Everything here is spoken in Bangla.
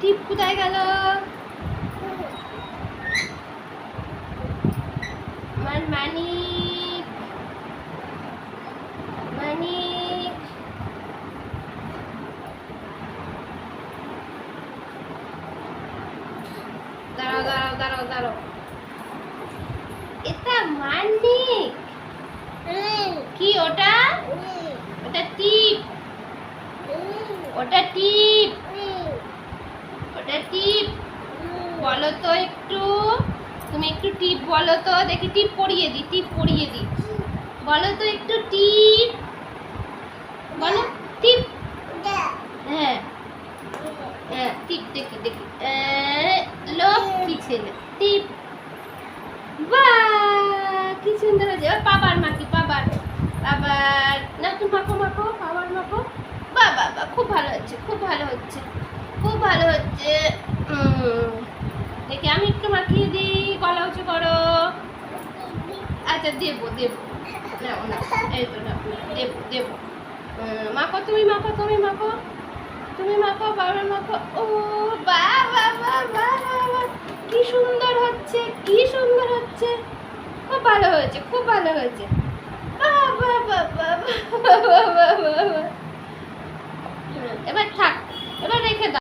টিপ কোথায় গেল। আমার মানিক। মানিক। দাঁড়াও দাঁড়াও দাঁড়াও দাঁড়াও। এটা মানিক। কি ওটা? ওটা টিপ। ওটা টিপ ওটা টিপ বলো তো একটু। তুমি একটু টিপ বলো তো। দেখি টিপ পরিয়ে দি টিপ পরিয়ে দি বলো তো একটু টিপ। বলো, টিপ। হ্যাঁ। হ্যাঁ টিপ দেখি দেখি। লক্ষ্মী ছেলে? টিপ। বাহ কি সুন্দর হয়েছে। এবার পাবার মাটি পাবার পাবার না তুমি মাখো মাখো পাবার মাখো। বাহ বাহ খুব ভালো হচ্ছে, খুব ভালো হচ্ছে। খুব ভালো হচ্ছে। আচ্ছা দেবো দেবো এই তো মাখো তুমি মাখো তুমি মাখো তুমি মাখো বাবা মাখো ও বাবা বাবা কি সুন্দর হচ্ছে কি সুন্দর হচ্ছে খুব ভালো হয়েছে খুব ভালো হয়েছে বাবা বাবা বাবা বাবা এবার থাক